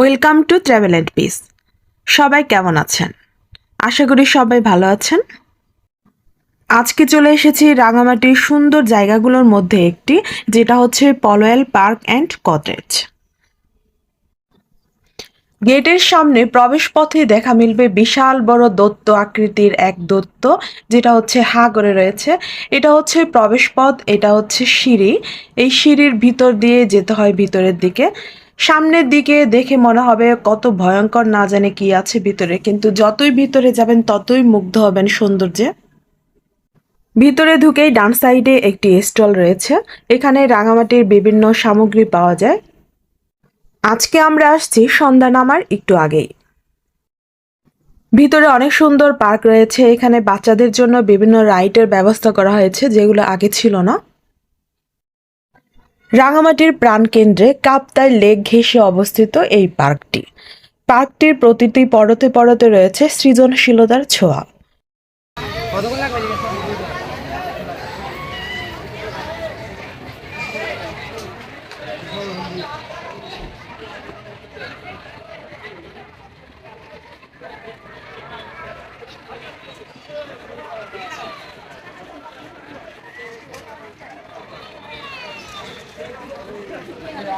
Welcome to travel and peace. সবাই কেমন আছেন? আশা করি সবাই ভালো আছেন। আজকে চলে এসেছি রাঙামাটির সুন্দর জায়গাগুলোর মধ্যে একটি, যেটা হচ্ছে পলোয়েল পার্ক অ্যান্ড কটেজ। গেটের সামনে প্রবেশ পথে দেখা মিলবে বিশাল বড় দত্ত আকৃতির এক দত্ত, যেটা হচ্ছে হা করে রয়েছে। এটা হচ্ছে প্রবেশ পথ, এটা হচ্ছে সিঁড়ি। এই সিঁড়ির ভিতর দিয়ে যেতে হয় ভিতরের দিকে। সামনের দিকে দেখে মনে হবে কত ভয়ঙ্কর না জানে কি আছে ভিতরে, কিন্তু যতই ভিতরে যাবেন ততই মুগ্ধ হবেন সৌন্দর্যে। ভিতরে ঢুকেই ডান সাইডে একটি স্টল রয়েছে, এখানে রাঙামাটির বিভিন্ন সামগ্রী পাওয়া যায়। আজকে আমরা আসছি সন্ধ্যা নামার একটু আগেই। ভিতরে অনেক সুন্দর পার্ক রয়েছে, এখানে বাচ্চাদের জন্য বিভিন্ন রাইডের ব্যবস্থা করা হয়েছে, যেগুলো আগে ছিল না। রাঙামাটির প্রাণকেন্দ্রে কাপ্তাই লেক ঘেঁষে অবস্থিত এই পার্কটি। পার্কটির প্রতিটি পরতে পরতে রয়েছে সৃজনশীলতার ছোঁয়া।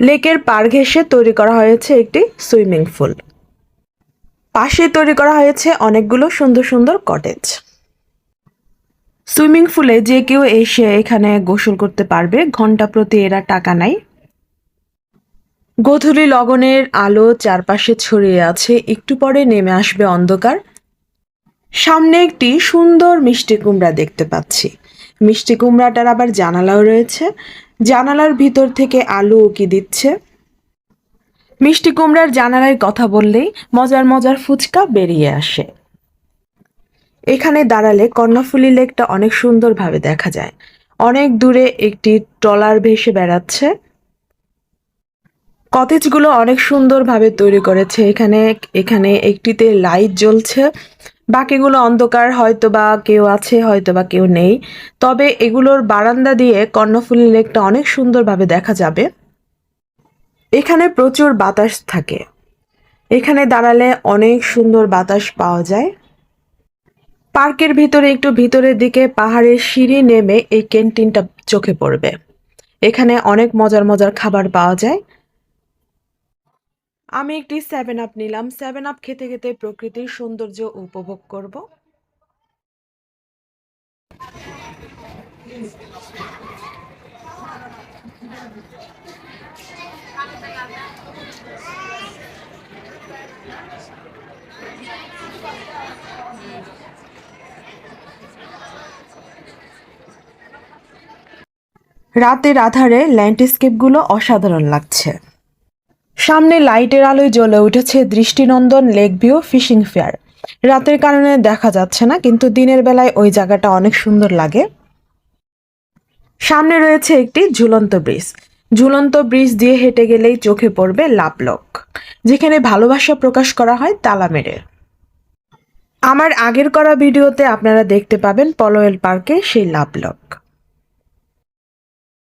লেকের পার ঘেঁষে তৈরি করা হয়েছে একটি সুইমিং পুল। পাশে তৈরি করা হয়েছে অনেকগুলো সুন্দর সুন্দর কটেজ। সুইমিং পুলে যে কেউ এসে এখানে গোসল করতে পারবে, ঘণ্টা প্রতি এরা টাকা নাই গধূলি লগনের আলো চারপাশে ছড়িয়ে আছে, একটু পরে নেমে আসবে অন্ধকার। সামনে একটি সুন্দর মিষ্টি কুমড়া দেখতে পাচ্ছি। মিষ্টি কুমড়াটার আবার জানালাও রয়েছে। জানালার ভিতর থেকে আলো উকি দিচ্ছে। মিষ্টি কুমড়ার জানালায় কথা বললেই মজার মজার ফুচকা বেরিয়ে আসে। এখানে দাঁড়ালে কর্ণফুলী লেকটা অনেক সুন্দরভাবে দেখা যায়। অনেক দূরে একটি ট্রলার ভেসে বেড়াচ্ছে। কটেজগুলো অনেক সুন্দরভাবে তৈরি করেছে। এখানে এখানে একটিতে লাইট জ্বলছে। বাকিগুলো অন্ধকার হয়তো বা কেউ আছে হয়তো বা কেউ নেই। তবে এগুলোর বারান্দা দিয়ে কর্ণফুলী লেকটা অনেক সুন্দরভাবে দেখা যাবে। এখানে প্রচুর বাতাস থাকে। এখানে দাঁড়ালে অনেক সুন্দর বাতাস পাওয়া যায়। পার্কের ভিতরে একটু ভিতরের দিকে পাহাড়ের সিঁড়ি নেমে এই ক্যান্টিনটা চোখে পড়বে। এখানে অনেক মজার মজার খাবার পাওয়া যায়। আমি একটি সেভেন আপ নিলাম। সেভেন আপ খেতে খেতে প্রকৃতির সৌন্দর্য উপভোগ করব। রাতের আধারে ল্যান্ডস্কেপগুলো অসাধারণ লাগছে। সামনে লাইটের আলোয় জ্বলে উঠেছে দৃষ্টিনন্দন লেক ভিউ ফিশিং ফেয়ার। রাতের কারণে দেখা যাচ্ছে না, কিন্তু দিনের বেলায় ওই জায়গাটা অনেক সুন্দর লাগে। সামনে রয়েছে একটি ঝুলন্ত ব্রিজ। ঝুলন্ত ব্রিজ দিয়ে হেঁটে গেলেই চোখে পড়বে লাভলক যেখানে ভালোবাসা প্রকাশ করা হয় তালা মেরে। আমার আগের করা ভিডিওতে আপনারা দেখতে পাবেন পলোয়েল পার্কে সেই লাভলক